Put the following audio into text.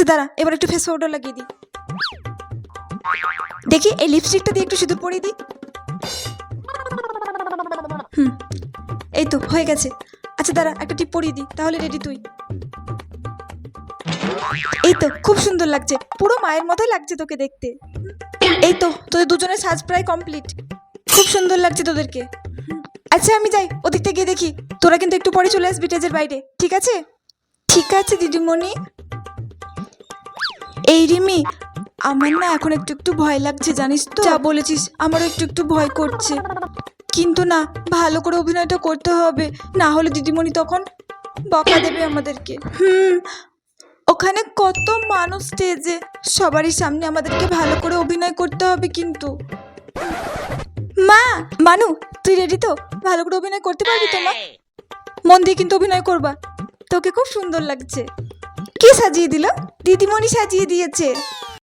আচ্ছা দাঁড়া, এবার একটু ফেস পাউডার লাগিয়ে দিই। দেখি, এই লিপস্টিকটা দিয়ে একটু সিঁদুর পরিয়ে দিই। এই তো, হয়ে গেছে। আচ্ছা দাঁড়া, একটা টিপ পরিয়ে দিই, তাহলে রেডি তুই। এই তো, খুব সুন্দর লাগছে, পুরো মায়ের মতোই লাগছে তোকে দেখতে। এই তো, তোদের দুজনের সাজ প্রায় কমপ্লিট খুব সুন্দর লাগছে তোদেরকে। আচ্ছা আমি যাই, ওদিকটা গিয়ে দেখি। তোরা কিন্তু একটু পরে চলে আসবি টেজের বাইরে, ঠিক আছে? ঠিক আছে, দিদিমণি। এই রিমি আমার না এখন একটু একটু ভয় লাগছে জানিস তো? যা বলেছিস আমারও একটু একটু ভয় করছে। কিন্তু না ভালো করে অভিনয়টা করতে হবে না হলে দিদিমণি তখন বকা দেবে আমাদেরকে। হুম। ওখানে কত মানুষ স্টেজে সবারই সামনে আমাদেরকে ভালো করে অভিনয় করতে হবে কিন্তু। মা মানু তুই রেডি তো? ভালো করে অভিনয় করতে পারবি তো মা? মন দিয়ে কিন্তু অভিনয় করবা তোকে খুব সুন্দর লাগছে। কে সাজিয়ে দিল? দিদিমণি সাজিয়ে দিয়েছে।